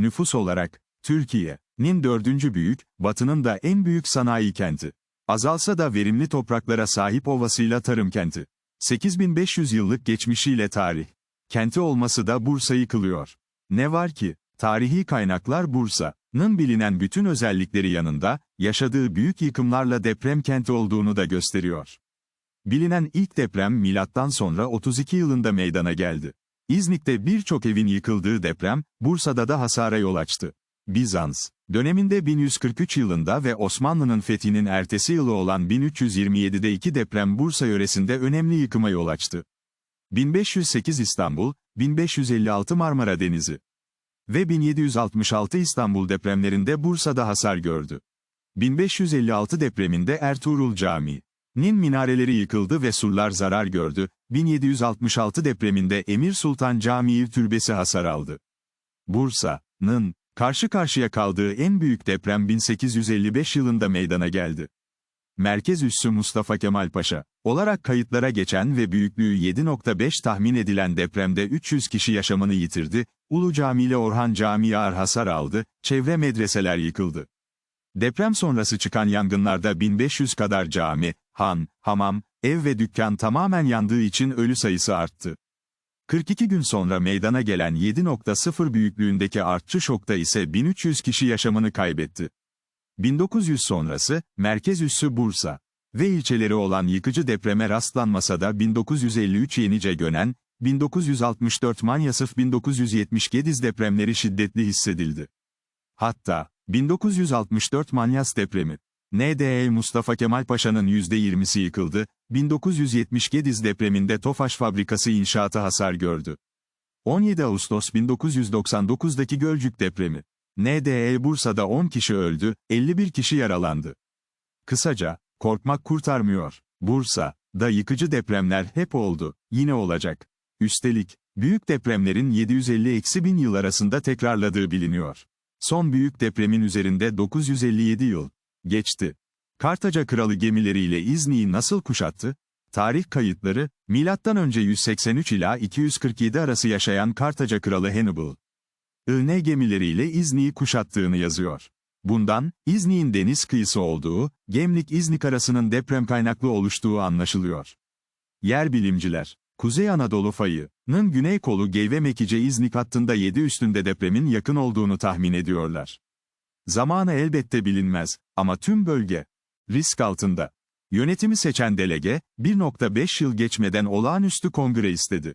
Nüfus olarak, Türkiye'nin dördüncü büyük, batının da en büyük sanayi kenti. Azalsa da verimli topraklara sahip ovasıyla tarım kenti. 8500 yıllık geçmişiyle tarih. Kenti olması da Bursa'yı kılıyor. Ne var ki, tarihi kaynaklar Bursa'nın bilinen bütün özellikleri yanında, yaşadığı büyük yıkımlarla deprem kenti olduğunu da gösteriyor. Bilinen ilk deprem milattan sonra 32 yılında meydana geldi. İznik'te birçok evin yıkıldığı deprem, Bursa'da da hasara yol açtı. Bizans, döneminde 1143 yılında ve Osmanlı'nın fethinin ertesi yılı olan 1327'de iki deprem Bursa yöresinde önemli yıkıma yol açtı. 1508 İstanbul, 1556 Marmara Denizi ve 1766 İstanbul depremlerinde Bursa'da hasar gördü. 1556 depreminde Ertuğrul Camii, Nin minareleri yıkıldı ve surlar zarar gördü, 1766 depreminde Emir Sultan Camii türbesi hasar aldı. Bursa'nın, karşı karşıya kaldığı en büyük deprem 1855 yılında meydana geldi. Merkez üssü Mustafa Kemal Paşa, olarak kayıtlara geçen ve büyüklüğü 7.5 tahmin edilen depremde 300 kişi yaşamını yitirdi, Ulu Cami ile Orhan Camii ağır hasar aldı, çevre medreseler yıkıldı. Deprem sonrası çıkan yangınlarda 1500 kadar cami, han, hamam, ev ve dükkan tamamen yandığı için ölü sayısı arttı. 42 gün sonra meydana gelen 7.0 büyüklüğündeki artçı şokta ise 1300 kişi yaşamını kaybetti. 1900 sonrası, merkez üssü Bursa ve ilçeleri olan yıkıcı depreme rastlanmasa da 1953 Yenice Gönen, 1964 Manyasıf 1970 Gediz depremleri şiddetli hissedildi. Hatta, 1964 Manyas depremi, NDE Mustafa Kemal Paşa'nın %20'si yıkıldı, 1970 Gediz depreminde Tofaş fabrikası inşaatı hasar gördü. 17 Ağustos 1999'daki Gölcük depremi. NDE Bursa'da 10 kişi öldü, 51 kişi yaralandı. Kısaca, korkmak kurtarmıyor. Bursa, da yıkıcı depremler hep oldu, yine olacak. Üstelik, büyük depremlerin 750-1000 yıl arasında tekrarladığı biliniyor. Son büyük depremin üzerinde 957 yıl geçti. Kartaca kralı gemileriyle İznik'i nasıl kuşattı? Tarih kayıtları, M.Ö. 183 ila 247 arası yaşayan Kartaca kralı Hannibal, IN gemileriyle İznik'i kuşattığını yazıyor. Bundan, İznik'in deniz kıyısı olduğu, Gemlik-İznik arasının deprem kaynaklı oluştuğu anlaşılıyor. Yer bilimciler, Kuzey Anadolu fayının güney kolu Geyve-Mekice-İznik hattında 7 üstünde depremin yakın olduğunu tahmin ediyorlar. Zamanı elbette bilinmez, ama tüm bölge, risk altında. Yönetimi seçen delege, 1.5 yıl geçmeden olağanüstü kongre istedi.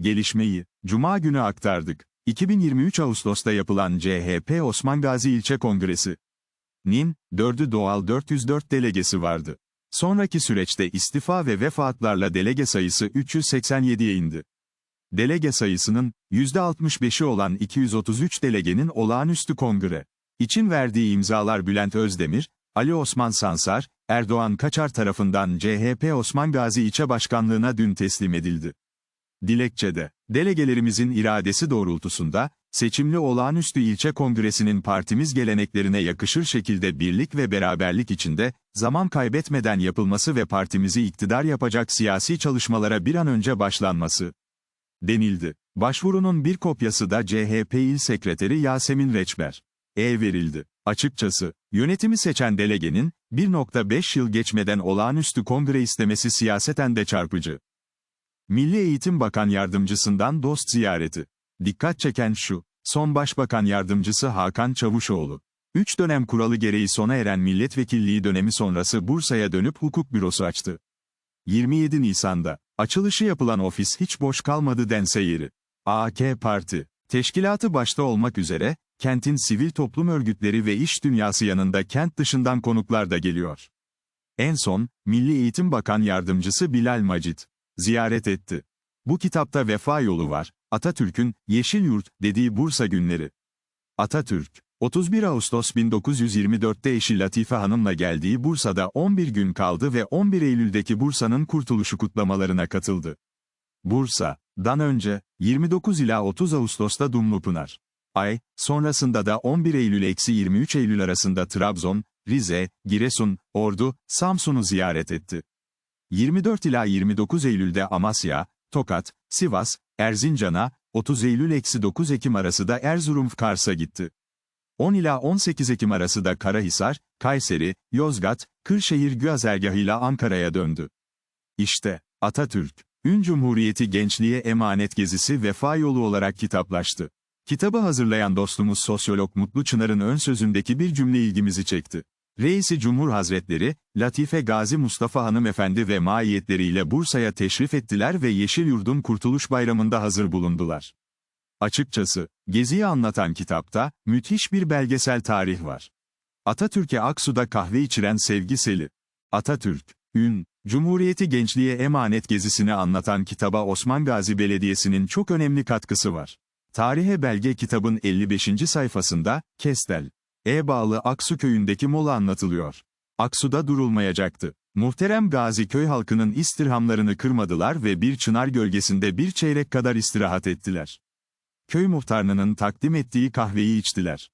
Gelişmeyi, Cuma günü aktardık. 2023 Ağustos'ta yapılan CHP Osman Gazi İlçe Kongresi. NİN, 4'ü doğal 404 delegesi vardı. Sonraki süreçte istifa ve vefatlarla delege sayısı 387'ye indi. Delege sayısının, %65'i olan 233 delegenin olağanüstü kongre için verdiği imzalar Bülent Özdemir, Ali Osman Sansar, Erdoğan Kaçar tarafından CHP Osman Gazi İlçe Başkanlığına dün teslim edildi. Dilekçede, delegelerimizin iradesi doğrultusunda, seçimli olağanüstü ilçe kongresinin partimiz geleneklerine yakışır şekilde birlik ve beraberlik içinde, zaman kaybetmeden yapılması ve partimizi iktidar yapacak siyasi çalışmalara bir an önce başlanması denildi. Başvurunun bir kopyası da CHP İl Sekreteri Yasemin Reçber. E verildi. Açıkçası, yönetimi seçen delegenin, 1.5 yıl geçmeden olağanüstü kongre istemesi siyaseten de çarpıcı. Milli Eğitim Bakan Yardımcısından dost ziyareti. Dikkat çeken şu, son Başbakan Yardımcısı Hakan Çavuşoğlu. Üç dönem kuralı gereği sona eren milletvekilliği dönemi sonrası Bursa'ya dönüp hukuk bürosu açtı. 27 Nisan'da, açılışı yapılan ofis hiç boş kalmadı dense yeri. AK Parti, teşkilatı başta olmak üzere, kentin sivil toplum örgütleri ve iş dünyası yanında kent dışından konuklar da geliyor. En son, Milli Eğitim Bakan Yardımcısı Bilal Macit, ziyaret etti. Bu kitapta vefa yolu var, Atatürk'ün, Yeşil Yurt, dediği Bursa günleri. Atatürk, 31 Ağustos 1924'te eşi Latife Hanım'la geldiği Bursa'da 11 gün kaldı ve 11 Eylül'deki Bursa'nın kurtuluşu kutlamalarına katıldı. Bursa'dan önce, 29 ila 30 Ağustos'ta Dumlupınar. Ay, sonrasında da 11 Eylül-23 Eylül arasında Trabzon, Rize, Giresun, Ordu, Samsun'u ziyaret etti. 24 ila 29 Eylül'de Amasya, Tokat, Sivas, Erzincan'a, 30 Eylül-9 Ekim arası da Erzurum Kars'a gitti. 10 ila 18 Ekim arası da Karahisar, Kayseri, Yozgat, Kırşehir güzergahıyla Ankara'ya döndü. İşte, Atatürk, Ün Cumhuriyeti Gençliğe Emanet Gezisi Vefa Yolu olarak kitaplaştı. Kitabı hazırlayan dostumuz sosyolog Mutlu Çınar'ın ön sözündeki bir cümle ilgimizi çekti. Reisi Cumhur Hazretleri, Latife Gazi Mustafa Hanımefendi ve maiyetleriyle Bursa'ya teşrif ettiler ve Yeşil Yurdun Kurtuluş Bayramı'nda hazır bulundular. Açıkçası, Gezi'yi anlatan kitapta, müthiş bir belgesel tarih var. Atatürk'e Aksu'da kahve içiren sevgi seli. Atatürk, Ün, Cumhuriyeti Gençliğe Emanet Gezisini anlatan kitaba Osman Gazi Belediyesi'nin çok önemli katkısı var. Tarihe belge kitabın 55. sayfasında, Kestel, E bağlı Aksu köyündeki mola anlatılıyor. Aksu'da durulmayacaktı. Muhterem Gazi köy halkının istirhamlarını kırmadılar ve bir çınar gölgesinde bir çeyrek kadar istirahat ettiler. Köy muhtarının takdim ettiği kahveyi içtiler.